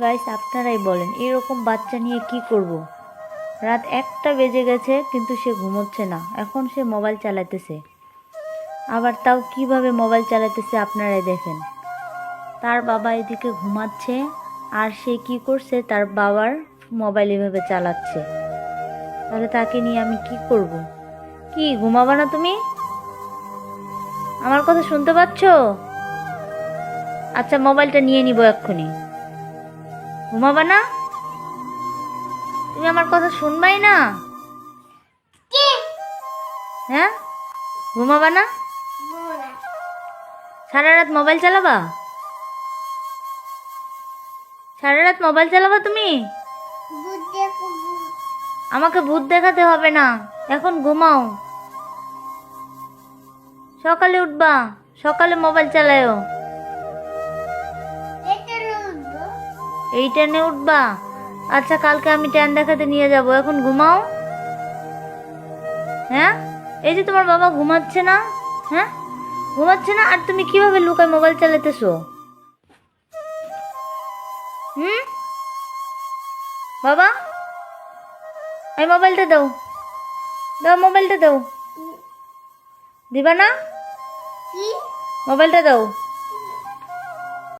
Guys, আপনারাই বলেন, এরকম বাচ্চা নিয়ে কি করব। রাত একটা বেজে গেছে, কিন্তু সে ঘুমোচ্ছে না। এখন সে মোবাইল চালাতেছে। আবার তাও কীভাবে মোবাইল চালাতেছে, আপনারাই দেখেন। তার বাবা এদিকে ঘুমাচ্ছে, আর সে কি করছে, তার বাবার মোবাইল এভাবে চালাচ্ছে। তাহলে তাকে নিয়ে আমি কি করব। কি, ঘুমাবা না তুমি? আমার কথা শুনতে পাচ্ছ? আচ্ছা মোবাইলটা নিয়ে নিব এক্ষুনি। ঘুমাবা না? তুমি আমার কথা শুনবাই না? হ্যাঁ? ঘুমাবা না? সারা রাত মোবাইল চালাবা? সারা রাত মোবাইল চালাবা তুমি? আমাকে ভূত দেখাতে হবে না। এখন ঘুমাও। সকালে উঠবা। সকালে মোবাইল চালায়ও। এই ট্রেনে উঠবা? আচ্ছা কালকে আমি ট্রেন দেখাতে নিয়ে যাব। এখন ঘুমাও। হ্যাঁ? এই যে তোমার বাবা ঘুমাচ্ছে না হ্যাঁ? ঘুমাচ্ছে না? আর তুমি কীভাবে লুকায় মোবাইল চালাতেছো? হুম? বাবা? এই মোবাইলটা দাও। দাও মোবাইলটা দাও। দিবা না? মোবাইলটা দাও।